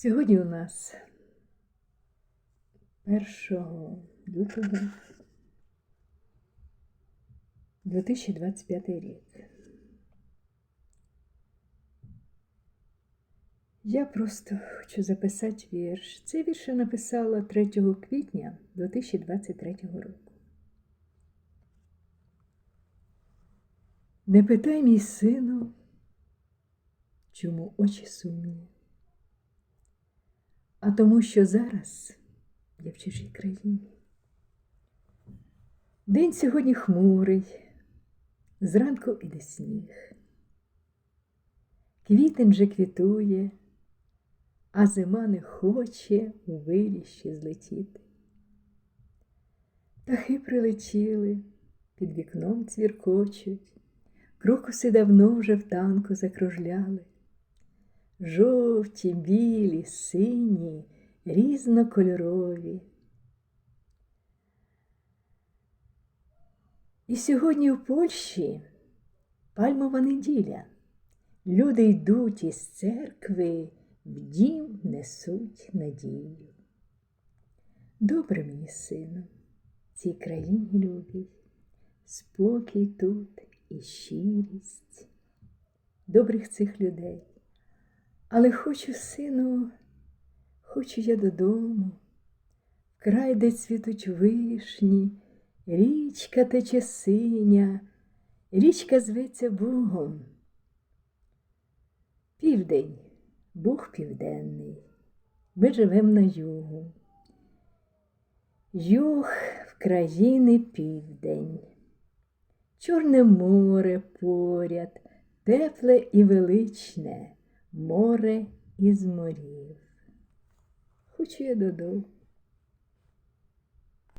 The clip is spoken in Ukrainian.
Сьогодні у нас 1 лютого 2025 рік. Я просто хочу записати вірш. Цей вірш я написала 3 квітня 2023 року. Не питай, мій сину, чому очі сумні, а тому, що зараз я в чужій країні. День сьогодні хмурий, зранку іде сніг. Квітень же квітує, а зима не хоче у виріщі злетіти. Птахи прилетіли, під вікном цвіркочуть, крокуси давно вже в танку закружляли. Жовті, білі, сині, різнокольорові. І сьогодні в Польщі пальмова неділя. Люди йдуть із церкви, в дім несуть надію. Добре мені, сину, цій країні любій, спокій тут і щирість, добрих цих людей. Але хочу, сину, хочу я додому, край, де цвітуть вишні, річка тече синя, річка зветься Богом. Південь, Буг південний, ми живемо на югу. Юг в країни південь, Чорне море поряд, тепле і величне, море із морів. Хочу я додому,